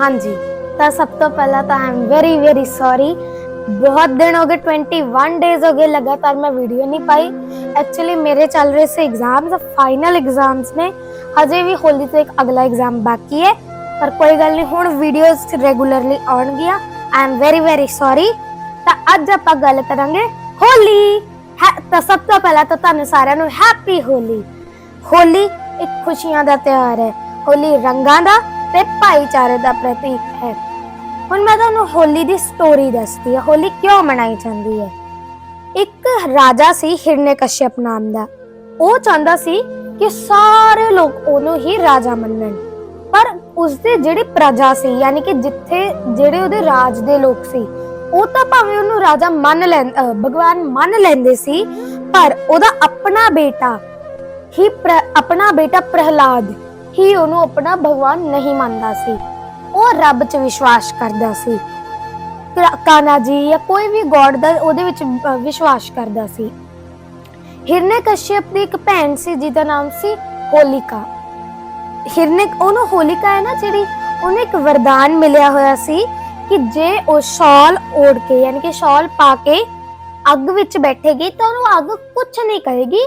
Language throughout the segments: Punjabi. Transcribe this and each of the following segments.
ਹਾਂਜੀ। ਤਾਂ ਸਭ ਤੋਂ ਪਹਿਲਾਂ ਤਾਂ ਆਈ ਵੈਰੀ ਵੈਰੀ ਸੌਰੀ ਬਹੁਤ ਦਿਨ ਹੋ ਗਏ 21 ਡੇਜ਼ ਹੋ ਗਏ ਲਗਾਤਾਰ ਮੈਂ ਵੀਡੀਓ ਨਹੀਂ ਪਾਈ। ਐਕਚੁਅਲੀ ਮੇਰੇ ਚੱਲ ਰਹੇ ਸੇ ਐਗਜ਼ਾਮਸ ਫਾਈਨਲ ਐਗਜ਼ਾਮਸ ਨੇ। ਹਜੇ ਵੀ ਹੋਲੀ ਤੋਂ ਇੱਕ ਅਗਲਾ ਐਗਜ਼ਾਮ ਬਾਕੀ ਹੈ। ਪਰ ਕੋਈ ਗੱਲ ਨਹੀਂ, ਹੁਣ ਵੀਡੀਓਜ਼ ਰੈਗੂਲਰਲੀ ਆਉਣਗੀਆਂ। I am very very sorry ਤਾਂ ਅੱਜ ਆਪਾਂ ਗੱਲ ਕਰਾਂਗੇ ਹੋਲੀ। ਤਾਂ ਸਭ ਤੋਂ ਪਹਿਲਾਂ ਤਾਂ ਤੁਹਾਨੂੰ ਸਾਰਿਆਂ ਨੂੰ ਹੈਪੀ ਹੋਲੀ। ਹੋਲੀ ਇੱਕ ਖੁਸ਼ੀਆਂ ਦਾ ਤਿਉਹਾਰ ਹੈ। ਹੋਲੀ ਰੰਗਾਂ ਦਾ ਤੇ ਭਾਈਚਾਰੇ ਦਾ ਪ੍ਰਤੀਕ ਹੈ। ਹੁਣ ਮੈਂ ਤੁਹਾਨੂੰ ਹੋਲੀ ਦੀ ਸਟੋਰੀ ਦੱਸਦੀ ਹਾਂ। ਹੋਲੀ ਕਿਉਂ ਮਨਾਈ ਜਾਂਦੀ ਹੈ? ਇੱਕ ਰਾਜਾ ਸੀ ਹਿਰਣਿਕਸ਼ਿਪ ਨਾਮ ਦਾ। ਉਹ ਚਾਹੁੰਦਾ ਸੀ ਕਿ ਸਾਰੇ ਲੋਕ ਉਹਨੂੰ ਹੀ ਰਾਜਾ ਮੰਨਣ। ਪਰ ਉਸਦੇ ਜਿਹੜੀ ਪ੍ਰਜਾ ਸੀ, ਯਾਨੀ ਕਿ ਜਿੱਥੇ ਜਿਹੜੇ ਉਹਦੇ ਰਾਜ ਦੇ ਲੋਕ ਸੀ, ਉਹ ਤਾਂ ਭਾਵੇਂ ਉਹਨੂੰ ਰਾਜਾ ਮੰਨ ਲੈਂ ਭਗਵਾਨ ਮੰਨ ਲੈਂਦੇ ਸੀ, ਪਰ ਉਹਦਾ ਆਪਣਾ ਬੇਟਾ ਹੀ ਆਪਣਾ ਬੇਟਾ ਪ੍ਰਹਲਾਦ ਹੀ ਉਹਨੂੰ ਆਪਣਾ ਭਗਵਾਨ ਨਹੀਂ ਮੰਨਦਾ ਸੀ। ਉਹ ਰੱਬ 'ਚ ਵਿਸ਼ਵਾਸ ਕਰਦਾ ਸੀ। ਕਾਨਾ ਜੀ ਜਾਂ ਕੋਈ ਵੀ ਗੋਡ ਦਾ ਉਹਦੇ ਵਿੱਚ ਵਿਸ਼ਵਾਸ ਕਰਦਾ ਸੀ। ਹਿਰਣਿਕਸ਼ਿਪ ਦੀ ਇੱਕ ਭੈਣ ਸੀ, ਜਿਹਦਾ ਨਾਮ ਸੀ ਹੋਲਿਕਾ। ਹਿਰਨਿਕ, ਉਹਨੂੰ ਹੋਲਿਕਾ ਹੈ ਨਾ ਜਿਹੜੀ, ਉਹਨੂੰ ਇੱਕ ਵਰਦਾਨ ਮਿਲਿਆ ਹੋਇਆ ਸੀ ਕਿ ਜੇ ਉਹ ਸ਼ਾਲ ਓੜ ਕੇ, ਯਾਨੀ ਕਿ ਸ਼ਾਲ ਪਾ ਕੇ ਅੱਗ ਵਿੱਚ ਬੈਠੇਗੀ ਤਾਂ ਉਹਨੂੰ ਅੱਗ ਕੁਝ ਨਹੀਂ ਕਰੇਗੀ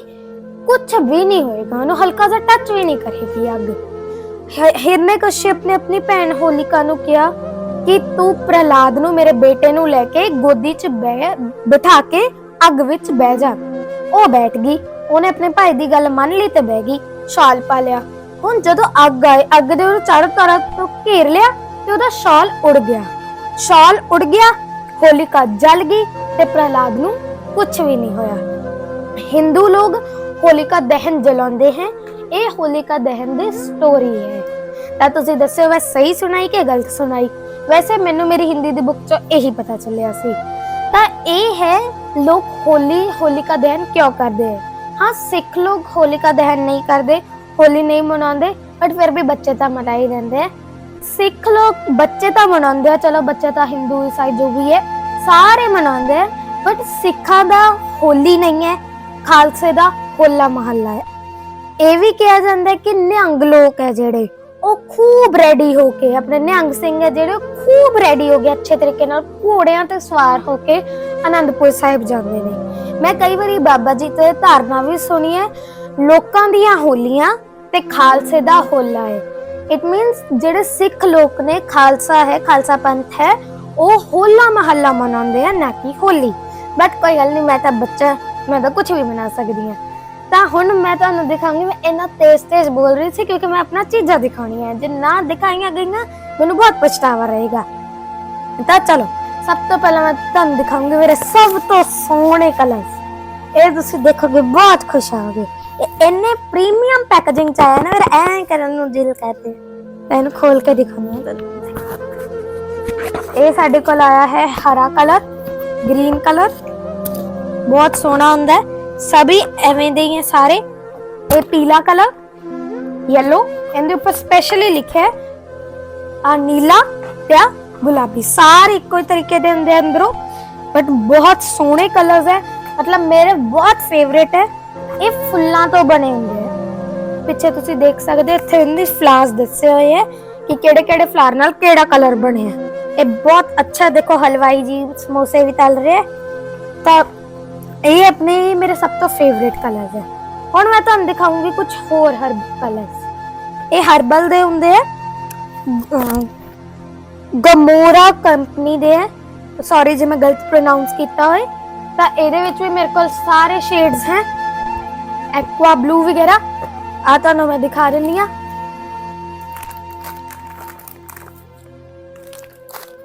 ਕੁਝ ਵੀ ਨਹੀਂ ਹੋਏਗਾ, ਉਹਨੂੰ ਹਲਕਾ ਜਿਹਾ ਟੱਚ ਵੀ ਨਹੀਂ ਕਰੇਗੀ ਅੱਗ। ਹਿ- ਹਿਰਣਿਕਸ਼ਿਪ ਨੇ ਆਪਣੀ ਭੈਣ ਹੋਲਿਕਾ ਨੂੰ ਕਿਹਾ ਕਿ ਤੂੰ ਪ੍ਰਹਲਾਦ ਨੂੰ ਮੇਰੇ ਬੇਟੇ ਨੂੰ ਲੈ ਕੇ ਗੋਦੀ 'ਚ ਬਹਿ, ਬਿਠਾ ਕੇ ਅੱਗ ਵਿੱਚ ਬਹਿ ਜਾ। ਉਹ ਬੈਠ ਗਈ, ਉਹਨੇ ਆਪਣੇ ਭਾਈ ਦੀ ਗੱਲ ਮੰਨ ਲਈ ਤੇ ਬਹਿ ਗਈ, ਸ਼ਾਲ ਪਾ ਲਿਆ। ਹੁਣ ਜਦੋਂ ਅੱਗ ਆਏ, ਅੱਗ ਦੇ ਉਹਨੂੰ ਚਾਰੋਂ ਤਰਫ ਤੋਂ ਘੇਰ ਲਿਆ ਤੇ ਉਹਦਾ ਸ਼ਾਲ ਉੜ ਗਿਆ। ਸ਼ਾਲ ਉੜ ਗਿਆ, ਹੋਲਿਕਾ ਜਲ ਗਈ ਤੇ ਪ੍ਰਹਲਾਦ ਨੂੰ ਕੁਝ ਵੀ ਨਹੀਂ ਹੋਇਆ। ਹਿੰਦੂ ਲੋਕ ਹੋਲਿਕਾ ਦਹਨ ਜਲਾਉਂਦੇ ਹਨ ਇਹ ਹੋਲਿਕਾ ਦਹਨ ਦੀ ਸਟੋਰੀ ਹੈ। ਤਾਂ ਤੁਸੀਂ ਦੱਸਿਓ, ਮੈਂ ਸਹੀ ਸੁਣਾਈ ਕਿ ਗਲਤ ਸੁਣਾਈ? ਵੈਸੇ ਮੈਨੂੰ ਮੇਰੀ ਹਿੰਦੀ ਦੀ ਬੁੱਕ ਚੋਂ ਇਹੀ ਪਤਾ ਚੱਲਿਆ ਸੀ। ਤਾਂ ਇਹ ਹੈ, ਲੋਕ ਹੋਲੀ, ਹੋਲਿਕਾ ਦਹਨ ਕਿਉਂ ਕਰਦੇ ਹੈ? ਹਾਂ, ਸਿੱਖ ਲੋਕ ਹੋਲਿਕਾ ਦਹਨ ਨਹੀਂ ਕਰਦੇ, ਹੋਲੀ ਨਹੀਂ ਮਨਾਉਂਦੇ ਬਟ ਫਿਰ ਵੀ ਬੱਚੇ ਤਾਂ ਮਨਾ ਹੀ। ਲੈਂਦੇ ਆ ਸਿੱਖ ਲੋਕ ਬੱਚੇ ਤਾਂ ਮਨਾਉਂਦੇ ਆ, ਚਲੋ ਬੱਚੇ ਤਾਂ ਹਿੰਦੂ ਈਸਾਈ ਜੋ ਵੀ ਹੈ, ਸਾਰੇ ਮਨਾਉਂਦੇ ਆ ਬਟ ਸਿੱਖਾਂ ਦਾ ਹੋਲੀ ਨਹੀਂ ਹੈ। ਖਾਲਸੇ ਦਾ ਹੋਲਾ ਮਹੱਲਾ ਹੈ। ਇਹ ਵੀ ਕਿਹਾ ਜਾਂਦਾ ਕਿ ਨਿਹੰਗ ਲੋਕ ਹੈ ਜਿਹੜੇ, ਉਹ ਖੂਬ ਰੈਡੀ ਹੋ ਕੇ, ਆਪਣੇ ਨਿਹੰਗ ਸਿੰਘ ਹੈ ਜਿਹੜੇ ਖੂਬ ਰੈਡੀ ਹੋ ਕੇ, ਅੱਛੇ ਤਰੀਕੇ ਨਾਲ ਘੋੜਿਆਂ ਤੇ ਸਵਾਰ ਹੋ ਕੇ ਆਨੰਦਪੁਰ ਸਾਹਿਬ ਜਾਂਦੇ ਨੇ। ਮੈਂ ਕਈ ਵਾਰੀ ਬਾਬਾ ਜੀ ਤੋਂ ਇਹ ਧਾਰਨਾ ਵੀ ਸੁਣੀ ਹੈ, ਲੋਕਾਂ ਦੀਆਂ ਹੋਲੀਆਂ ਤੇ ਖਾਲਸੇ ਦਾ ਹੋਲਾ ਹੈ। ਇਟ ਮੀਨਸ ਜਿਹੜੇ ਸਿੱਖ ਲੋਕ ਨੇ, ਖਾਲਸਾ ਹੈ, ਖਾਲਸਾ ਪੰਥ ਹੈ, ਉਹ ਹੋਲਾ ਮਹੱਲਾ ਮਨਾਉਂਦੇ ਆ, ਨਾ ਕਿ ਹੋਲੀ। ਬਟ ਕੋਈ ਗੱਲ ਨਹੀਂ, ਮੈਂ ਤਾਂ ਬੱਚਾ ਮੈਂ ਤਾਂ ਕੁਝ ਵੀ ਮਨਾ ਸਕਦੀ ਹਾਂ। ਤਾਂ ਹੁਣ ਮੈਂ ਤੁਹਾਨੂੰ ਦਿਖਾਉਂਗੀ, ਮੈਂ ਇੰਨਾ ਤੇਜ਼-ਤੇਜ਼ ਬੋਲ ਰਹੀ ਸੀ ਕਿਉਂਕਿ ਮੈਂ ਆਪਣਾ ਚੀਜ਼ਾਂ ਦਿਖਾਉਣੀਆਂ ਹੈ। ਜੇ ਨਾ ਦਿਖਾਈਆਂ ਗਈਆਂ, ਮੈਨੂੰ ਬਹੁਤ ਪਛਤਾਵਾ ਰਹੇਗਾ। ਤਾਂ ਚਲੋ, ਸਭ ਤੋਂ ਪਹਿਲਾਂ ਮੈਂ ਤੁਹਾਨੂੰ ਦਿਖਾਉਂਗੀ ਮੇਰੇ ਸਭ ਤੋਂ ਸੋਹਣੇ ਕਲਰਸ। ਇਹ ਤੁਸੀਂ ਦੇਖੋਗੇ, ਬਹੁਤ ਖੁਸ਼ ਹੋਗੇ ਇਹ ਇੰਨੇ ਪ੍ਰੀਮੀਅਮ ਪੈਕੇਜਿੰਗ ਚ ਆਇਆ ਨਾ ਮੇਰਾ ਐਂ ਕਰਨ ਨੂੰ ਦਿਲ ਕਰਦਾ ਇਹਨੂੰ ਖੋਲ ਕੇ ਦਿਖਾਉਂਦੀ ਹਾਂ ਤੁਹਾਨੂੰ। ਇਹ ਸਾਡੇ ਕੋਲ ਆਇਆ ਹੈ ਹਰਾ ਕਲਰ, ਗ੍ਰੀਨ ਕਲਰ ਬਹੁਤ ਸੋਹਣਾ ਹੁੰਦਾ ਹੈ। ਸਭੀ ਐਵੇਂ ਦੇ ਹੀ ਹੈ ਸਾਰੇ। ਇਹ ਪੀਲਾ ਕਲਰ ਯੈਲੋ ਇਹਦੇ ਉੱਪਰ ਸਪੈਸ਼ਲੀ ਲਿਖਿਆ ਆ ਨੀਲਾ ਤੇ ਆ ਗੁਲਾਬੀ, ਸਾਰੇ ਇੱਕੋ ਹੀ ਤਰੀਕੇ ਦੇ ਹੁੰਦੇ ਅੰਦਰੋਂ। ਬਟ ਬਹੁਤ ਸੋਹਣੇ ਕਲਰਸ ਹੈ। ਮਤਲਬ ਮੇਰੇ ਬਹੁਤ ਫੇਵਰੇਟ ਹੈ। ਇਹ ਫੁੱਲਾਂ ਤੋਂ ਬਣੇ ਹੁੰਦੇ ਆ। ਪਿੱਛੇ ਤੁਸੀਂ ਦੇਖ ਸਕਦੇ ਹੋ, ਇੱਥੇ ਇਹਦੇ ਫਲਾਰਸ ਦੱਸੇ ਹੋਏ ਹੈ ਕਿ ਕਿਹੜੇ ਕਿਹੜੇ ਫਲਾਰ ਨਾਲ ਕਿਹੜਾ ਕਲਰ ਬਣਿਆ। ਇਹ ਬਹੁਤ ਅੱਛਾ, ਦੇਖੋ ਹਲਵਾਈ ਜੀ ਸਮੋਸੇ ਵੀ ਤਲ ਰਹੇ ਹੈ। ਤਾਂ ਇਹ ਆਪਣੇ ਮੇਰੇ ਸਭ ਤੋਂ ਫੇਵਰੇਟ ਕਲਰਸ ਹੈ। ਹੁਣ ਮੈਂ ਤੁਹਾਨੂੰ ਦਿਖਾਉਂਗੀ ਕੁਝ ਹੋਰ ਹਰਬ ਕਲਰਸ ਇਹ ਹਰਬਲ ਦੇ ਹੁੰਦੇ ਆ। ਗਮੋਰਾ ਕੰਪਨੀ ਦੇ ਹੈ। ਸੌਰੀ ਜੇ ਮੈਂ ਗਲਤ ਪ੍ਰੋਨਾਂਸ ਕੀਤਾ ਹੋਏ, ਤਾਂ ਇਹਦੇ ਵਿੱਚ ਵੀ ਮੇਰੇ ਕੋਲ ਸਾਰੇ ਸ਼ੇਡਸ ਹੈ। ਐਕਵਾ ਬਲੂ ਵਗੈਰਾ ਆ ਤੁਹਾਨੂੰ ਮੈਂ ਦਿਖਾ ਦਿੰਦੀ ਆ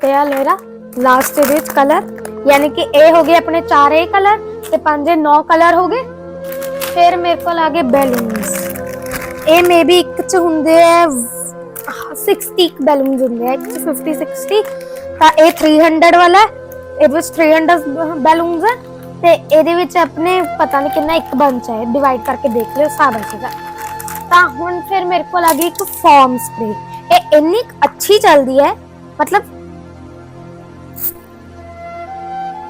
ਤੇ ਆ ਮੇਰਾ ਲਾਸਟ ਦੇ ਵਿੱਚ ਕਲਰ ਯਾਨੀ ਕਿ ਇਹ ਹੋ ਗਏ ਆਪਣੇ ਚਾਰੇ ਕਲਰ ਤੇ ਪੰਜੇ ਨੌ ਕਲਰ ਹੋ ਗਏ ਫਿਰ ਮੇਰੇ ਕੋਲ ਆ ਗਏ ਬੈਲੂਨਸ ਇਹ ਮੇਬੀ ਇੱਕ ਚ ਹੁੰਦੇ ਆ 60 ਬੈਲੂਨਸ ਹੁੰਦੇ ਆ ਇੱਕ ਚ 50 60 ਤਾਂ ਇਹ 300 ਵਾਲਾ ਹੈ ਇਹਦੇ ਵਿੱਚ 300 ਬੈਲੂਨਸ ਹੈ ਤੇ ਇਹਦੇ ਵਿੱਚ ਆਪਣੇ ਪਤਾ ਨਹੀਂ ਕਿੰਨਾ ਇੱਕ ਬੰਚ ਹੈ ਡਿਵਾਈਡ ਕਰਕੇ ਦੇਖ ਲਿਓ ਹਿਸਾਬ ਆਜੇਗਾ ਤਾਂ ਹੁਣ ਫਿਰ ਮੇਰੇ ਕੋਲ ਆ ਗਈ ਇੱਕ ਫਾਰਮ ਸਪਰੇ ਇਹ ਇੰਨੀ ਕੁ ਅੱਛੀ ਚੱਲਦੀ ਹੈ ਮਤਲਬ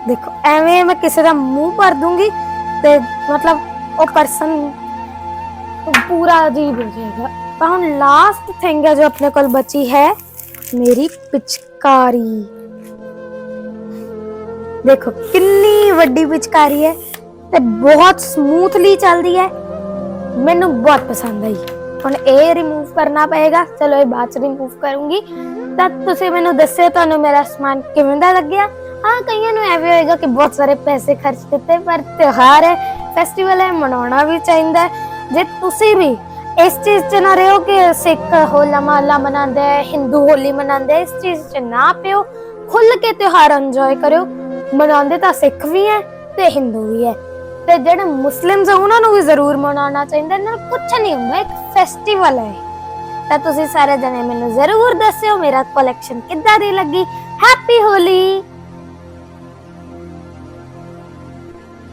ਦੇਖੋ, ਐਵੇਂ ਮੈਂ ਕਿਸੇ ਦਾ ਮੂੰਹ ਭਰ ਦੂੰਗੀ ਤੇ ਮਤਲਬ ਉਹ ਪਰਸਨ ਪੂਰਾ ਅਜੀਬ ਹੋ ਜਾਏਗਾ। ਤਾਂ ਹੁਣ ਲਾਸਟ ਥਿੰਗ ਹੈ ਜੋ ਆਪਣੇ ਕੋਲ ਬਚੀ ਹੈ, ਮੇਰੀ ਪਿਚਕਾਰੀ। ਦੇਖੋ, ਕਿੰਨੀ ਵੱਡੀ ਪਿਚਕਾਰੀ ਹੈ ਤੇ ਬਹੁਤ ਸਮੂਥਲੀ ਚੱਲਦੀ ਹੈ। ਮੈਨੂੰ ਬਹੁਤ ਪਸੰਦ ਆਈ। ਹੁਣ ਇਹ ਰਿਮੂਵ ਕਰਨਾ ਪਏਗਾ। ਚਲੋ, ਇਹ ਬਾਅਦ ਚ ਰਿਮੂਵ ਕਰੂੰਗੀ। ਤਾਂ ਤੁਸੀਂ ਮੈਨੂੰ ਦੱਸਿਓ ਤੁਹਾਨੂੰ ਮੇਰਾ ਸਮਾਨ ਕਿਵੇਂ ਦਾ ਲੱਗਿਆ। ਹਾਂ ਕਈਆਂ ਨੂੰ ਐਵੇਂ ਹੋਏਗਾ ਕਿ ਬਹੁਤ ਸਾਰੇ ਪੈਸੇ ਖਰਚ ਦਿੱਤੇ ਪਰ ਤਿਉਹਾਰ ਹੈ ਫੈਸਟੀਵਲ ਹੈ ਮਨਾਉਣਾ ਵੀ ਚਾਹੀਦਾ ਹੈ। ਜੇ ਤੁਸੀਂ ਵੀ ਇਸ ਚੀਜ਼ 'ਚ ਨਾ ਰਹੋ ਕਿ ਸਿੱਖ ਹੋਲਾ ਮਹੱਲਾ ਮਨਾਉਂਦੇ ਹੈ ਹਿੰਦੂ ਹੋਲੀ ਮਨਾਉਂਦੇ ਹੈ, ਇਸ ਚੀਜ਼ 'ਚ ਨਾ ਪਿਓ ਖੁੱਲ ਕੇ ਤਿਉਹਾਰ ਇੰਜੋਏ ਕਰਿਓ। ਮਨਾਉਂਦੇ ਤਾਂ ਸਿੱਖ ਵੀ ਹੈ ਤੇ ਹਿੰਦੂ ਵੀ ਹੈ। ਤੇ ਜਿਹੜੇ ਮੁਸਲਿਮਸ ਆ ਉਹਨਾਂ ਨੂੰ ਵੀ ਜ਼ਰੂਰ ਮਨਾਉਣਾ ਚਾਹੀਦਾ ਇਹਨਾਂ ਨੂੰ ਕੁਝ ਨਹੀਂ ਹੁੰਦਾ ਇੱਕ ਫੈਸਟੀਵਲ ਹੈ। ਤਾਂ ਤੁਸੀਂ ਸਾਰੇ ਜਣੇ ਮੈਨੂੰ ਜ਼ਰੂਰ ਦੱਸਿਓ ਮੇਰਾ ਕਲੈਕਸ਼ਨ ਕਿੱਦਾਂ ਦੀ ਲੱਗੀ? ਹੈਪੀ ਹੋਲੀ